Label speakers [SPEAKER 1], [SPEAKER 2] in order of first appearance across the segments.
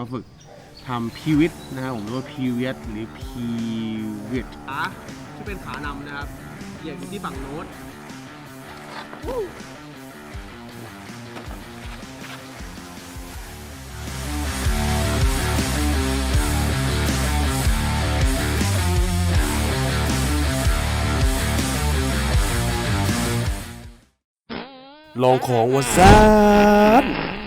[SPEAKER 1] จะมาฝึกทำพีวิทนะครับผมหรือว่าพีเวทหรือพีวิทขาที่เป็นขานำนะครับเหยียดอยู่ที่ฝั่งโน้ต
[SPEAKER 2] ลองของวาซาน
[SPEAKER 1] สวัส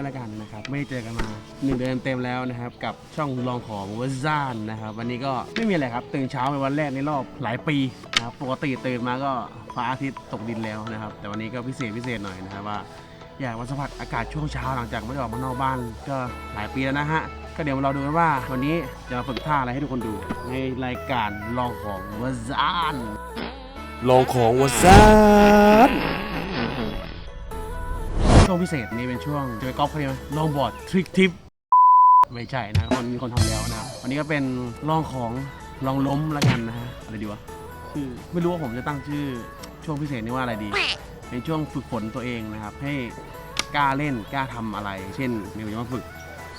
[SPEAKER 1] ด้วยแล้วกันนะครับไม่ได้เจอกันมาหนึ่งเดือนเต็มแล้วนะครับกับช่องลองของวซ่านนะครับวันนี้ก็ไม่มีอะไรครับตื่นเช้าเป็นวันแรกในรอบหลายปีนะครับปกติตื่นมาก็ฟ้าอาทิตย์ตกดินแล้วนะครับแต่วันนี้ก็พิเศษพิเศษหน่อยนะครับว่า อยากมาสัมผัสอากาศช่วงเช้าหลังจากไม่ได้ออกมานอกบ้านก็หลายปีแล้วนะฮะก็เดี๋ยวเราดูกันว่า วันนี้จะฝึกท่าอะไรให้ทุกคนดู ในรายการลองของวซ่าน
[SPEAKER 2] ลองของวาซาน
[SPEAKER 1] ช่วงพิเศษนี้เป็นช่วงจะไปกอล์ฟเขาใช่ไหมลองบอร์ดทริกทิปไม่ใช่นะคนมีคนทำแล้วนะวันนี้ก็เป็นลองของลองล้มแล้วกันนะฮะอะไรดีวะชื่อไม่รู้ว่าผมจะตั้งชื่อช่วงพิเศษนี้ว่าอะไรดี เป็นช่วงฝึกฝนตัวเองนะครับ ให้กล้าเล่นกล้าทำอะไร เช่นเดี๋ยวผมจะมาฝึก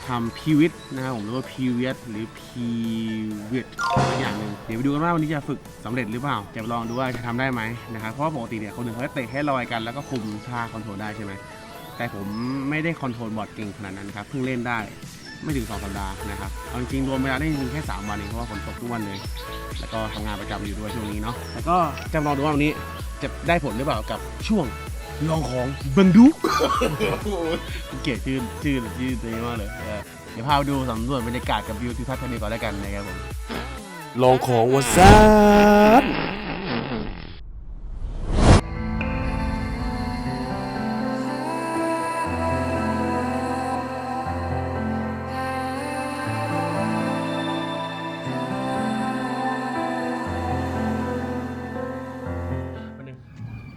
[SPEAKER 1] ทำพีวิทนะครับผมหรือว่าพีเวทหรือพีวิทอย่างหนึ่งเดี๋ยวไปดูกันว่าวันนี้จะฝึกสำเร็จหรือเปล่า จะลองดูว่าจะทำได้ไหมนะครับเพราะว่าปกติเนี่ยคนอื่นเขาจะเตะแค่ลอยกันแล้วก็คุมท่าคอนโทรลได้ใช่ไหม แต่ผมไม่ได้คอนโทรลบอร์ดเก่งขนาดนั้นครับเพิ่งเล่นได้ไม่ถึง2สัปดาห์นะครับเอาจริงๆรวมเวลาได้จริงแค่ 3 วันเองเพราะว่าฝนตกทุกวันเลย แล้วก็ทำงานประจำอยู่ด้วยช่วงนี้เนาะแล้วก็จะลองดูว่าวันนี้จะได้ผลหรือเปล่ากับช่วงลองของบังดูเกลียดชื่อชื่อชื่อตัวนี้มากเลยเดี๋ยวพาไปดูสำรวจบรรยากาศกับวิวทิวทัศน์ทะเลก่อนแล้วกันนะครับผม
[SPEAKER 2] ลองของวาซาน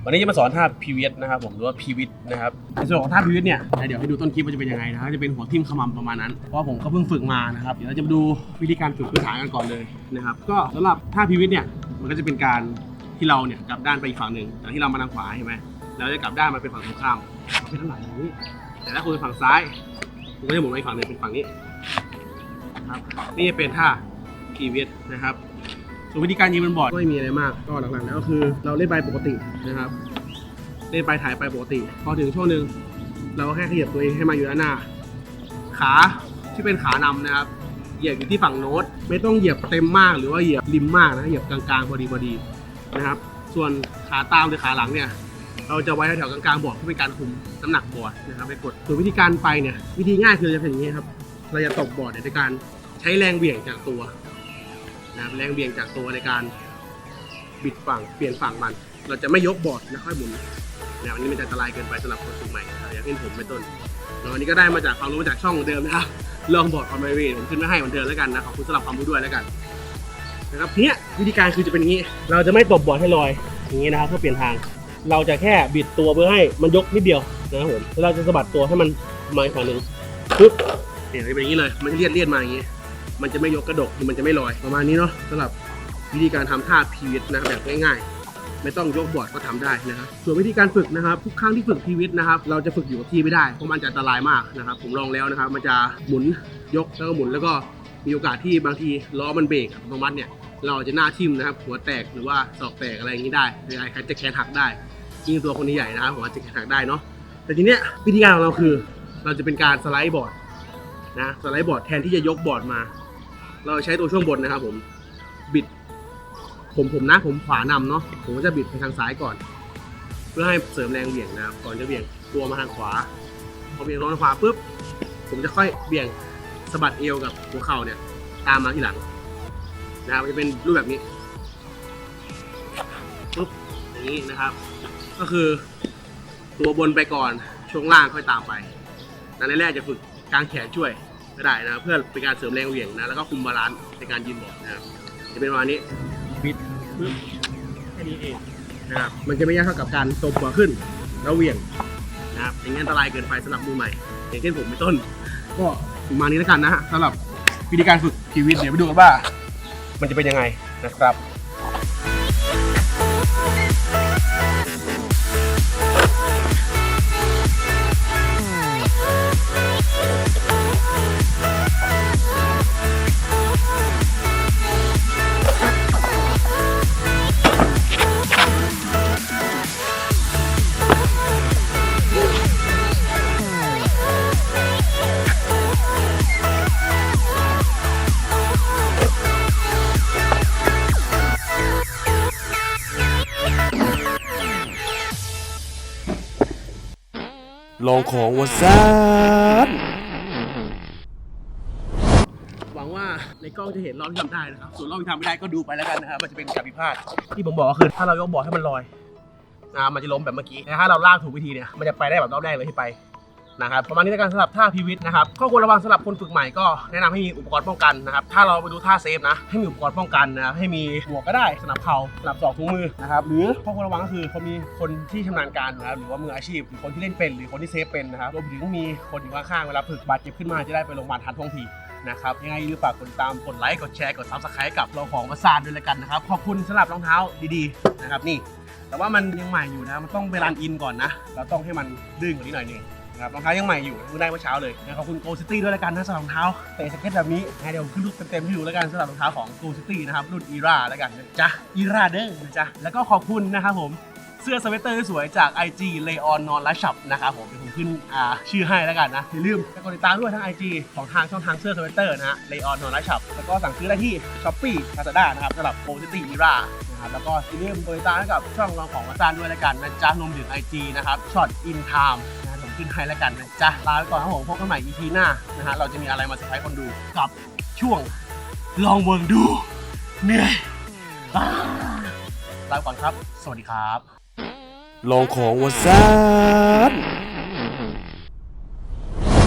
[SPEAKER 1] วันนี้จะมาสอนท่าพีวิทนะครับผมหรือว่าพีวิทนะครับในส่วนของท่าพีวิทเนี่ยเดี๋ยวให้ดูต้นคลิปว่าจะเป็นยังไงนะครับจะเป็นหัวทิ่มขมำประมาณนั้นเพราะผมก็เพิ่งฝึกมานะครับเดี๋ยวเราจะมาดูวิธีการฝึกพื้นฐานกันก่อนเลยนะครับก็สำหรับท่าพีวิทเนี่ยมันก็จะเป็นการที่เราเนี่ยกลับด้านไปอีกฝั่งหนึ่งจากที่เรามาทางขวาเห็นไหมเราจะกลับด้านมาเป็นฝั่งตรงข้ามเป็นด้านหลังอย่างนี้ แต่ถ้าคุณเป็นฝั่งซ้ายคุณก็จะหมุนไปอีกฝั่งหนึ่งเป็นฝั่งนี้ครับนี่เป็นท่าพีวิทนะครับ ส่วนวิธีการยิงบนบอดก็ไม่มีอะไรมาก ก็หลักๆแล้วก็คือ เราเล่นไปปกตินะครับ เล่นไปถ่ายไปปกติ พอถึงช่วงหนึ่งเราก็แค่ขยับตัวเองให้มาอยู่ด้านหน้า ขาที่เป็นขานำนะครับ เหยียบอยู่ที่ฝั่งโน้ต ไม่ต้องเหยียบเต็มมากหรือว่าเหยียบริมมากนะเหยียบกลางๆพอดีพอดีนะครับ ส่วนขาตามหรือขาหลังเนี่ยเราจะไว้แถวกลางๆบอร์ดเพื่อเป็นการคุมน้ำหนักบอร์ดนะครับไปกดส่วนวิธีการไปเนี่ยวิธีง่ายคือจะเป็นอย่างนี้ครับ เราจะตบบอร์ดเนี่ยในการใช้แรงเหวี่ยงจากตัว นะครับแรงเบี่ยงจากตัวในการบิดฝั่งเปลี่ยนฝั่งมัน เราจะไม่ยกบอร์ดแล้วค่อยหมุนนะอันนี้มันจะอันตรายเกินไปสำหรับคนฝึกใหม่นะครับอย่างเช่นผมเป็นต้นแล้วอันนี้ก็ได้มาจากความรู้มาจากช่องเดิมนะครับลองบอร์ดออนไมเวผมขึ้นมาให้เหมือนเดิมแล้วกันนะขอบคุณสำหรับความรู้ด้วยแล้วกันนะครับเนี้ยวิธีการคือจะเป็นอย่างนี้ เราจะไม่ตบบอร์ดให้ลอยอย่างนี้นะครับเพื่อเปลี่ยนทาง เราจะแค่บิดตัวเพื่อให้มันยกนิดเดียวนะครับผมแล้วเราจะสะบัดตัวให้มันมาอีกฝั่งหนึ่งปึ๊บเนี่ยจะเป็นอย่างนี้เลยมันจะเลียดเลียดมาอย่างนี้ มันจะไม่ยกกระดกหรือมันจะไม่ลอยประมาณนี้เนาะสำหรับวิธีการทำท่าพีวิทนะแบบง่ายๆ ไม่ต้องยกบอร์ดก็ทำได้นะครับส่วนวิธีการฝึกนะครับ ทุกครั้งที่ฝึกพีวิทนะครับ เราจะฝึกอยู่กับที่ไม่ได้เพราะมันจะอันตรายมากนะครับ ผมลองแล้วนะครับ มันจะหมุนยกแล้วก็หมุนแล้วก็มีโอกาสที่บางทีล้อมันเบรกอัตโนมัติเนี่ยเราจะหน้าทิ่มนะครับ หัวแตกหรือว่าศอกแตกอะไรอย่างนี้ได้หรือใครจะแขนหักได้ยิ่งตัวคนใหญ่นะครับผมอาจจะแขนหักได้เนาะแต่ทีเนี้ยวิธีการของเราคือ เราจะเป็นการสไลด์บอร์ดนะสไลด์บอร์ดแทนที่จะยกบอร์ดมา เราใช้ตัวช่วงบนนะครับผมบิด ผมผมนะผมขวานำเนาะผมก็จะบิดไปทางซ้ายก่อน เพื่อให้เสริมแรงเบี่ยงนะครับก่อนจะเบี่ยงตัวมาทางขวาพอเบี่ยงลงทางขวาปุ๊บผมจะค่อยเบี่ยงสะบัดเอวกับหัวเข่าเนี่ย ตามมาทีหลังนะครับจะเป็นรูปแบบนี้ปุ๊บอย่างนี้นะครับ ก็คือตัวบนไปก่อนช่วงล่างค่อยตามไปนั้นแรกๆจะฝึกกางแขนช่วย ก็ได้นะครับเพื่อเป็นการเสริมแรงเหวี่ยงนะแล้วก็คุมบาลานซ์ในการยืนบอร์ดนะครับจะเป็นประมาณนี้บิดปึ๊บแค่นี้เองนะครับมันจะไม่ยากเท่ากับการตบหัวขึ้นแล้วเหวี่ยงนะครับอย่างนี้อันตรายเกินไปสำหรับมือใหม่ อย่างเช่นผมเป็นต้น ก็ประมาณนี้แล้วกันนะฮะสำหรับวิธีการฝึกชีวิตเดี๋ยวไปดูกันว่า มันจะเป็นยังไงนะครับ
[SPEAKER 2] ลองของวาซาน
[SPEAKER 1] หวังว่าในกล้องจะเห็นรอบที่ทำได้นะครับ ส่วนรอบที่ทำไม่ได้ก็ดูไปแล้วกันนะครับ มันจะเป็นการผิดพลาด ที่ผมบอกก็คือถ้าเรายกบอร์ดให้มันลอยนะมันจะล้มแบบเมื่อกี้แต่ถ้าเราลากถูกวิธีเนี่ย มันจะไปได้แบบรอบแรกเลยที่ไป นะครับประมาณนี้ในการสำหรับท่าพีวิทนะครับข้อควรระวังสำหรับคนฝึกใหม่ก็แนะนำให้มีอุปกรณ์ป้องกันนะครับถ้าเราไปดูท่าเซฟนะให้มีอุปกรณ์ป้องกันนะให้มีหมวกก็ได้สนับเข่าสนับศอกถุงมือนะครับหรือข้อควรระวังก็คือเขามีคนที่ชำนาญการนะครับหรือว่ามืออาชีพหรือคนที่เล่นเป็นหรือคนที่เซฟเป็นนะครับรวมถึงมีคนอยู่ข้างๆเวลาฝึกบาดเจ็บขึ้นมาจะได้ไปโรงพยาบาลทันท่วงทีนะครับยังไงอย่าลืมฝากกดติดตามกดไลค์กดแชร์กดซับสไครต์กับเราของมาซาด้วยละกันนะครับขอบคุณสำหรับรองเท้าดีๆนะครับนี่ แต่ว่ามันยังใหม่อยู่นะมันต้องไปรันอินก่อนนะ เราต้องให้มันดื้อกว่านี้หน่อยนึง นะครับรองเท้ายังใหม่อยู่เพิ่งได้เมื่อเช้าเลยนะขอบคุณโกซิตี้ด้วยละกันนะสำหรับรองเท้าเตะสเก็ตแบบนี้นะเดี๋ยวขึ้นรูปเต็มๆให้ดูแล้วกันสำหรับรองเท้าของโกซิตี้นะครับรุ่นอีราแล้วกันนะจ๊ะอีราเด้อนะจ๊ะแล้วก็ขอบคุณนะครับผมเสื้อสเวตเตอร์สวยจาก IG Leon Non l a s h o p นะครับผมเดี๋ยวผมขึ้นอ่าชื่อให้แล้วกันนะอย่าลืมกดติดตามด้วยทั้ง IG ของทางช่องทางเสื้อสเวตเตอร์นะฮะ Leon Non l a s h o p แล้วก็สั่งซื้อได้ที่ Shopee Lazada นะครับสำหรับ p o s i t y Era นะครับแล้วก็อย่าลืมกดติดตามให้กับช่องรองของอาจารย์ด้วยแล้วกันนะจ๊ะรวมถึง IG นะครับ Shot in Time นะ ขึ้นให้แล้วกันนะจ๊ะลาไปก่อนครับผมพบกันใหม่ EP หน้านะฮะเราจะมีอะไรมาเซอร์ไพรส์คนดูกับช่วงลองเวิร์ดูเหนื่อยอ่าลาไปก่อนครับ สวัสดีครับ
[SPEAKER 2] ลองของวัซ่า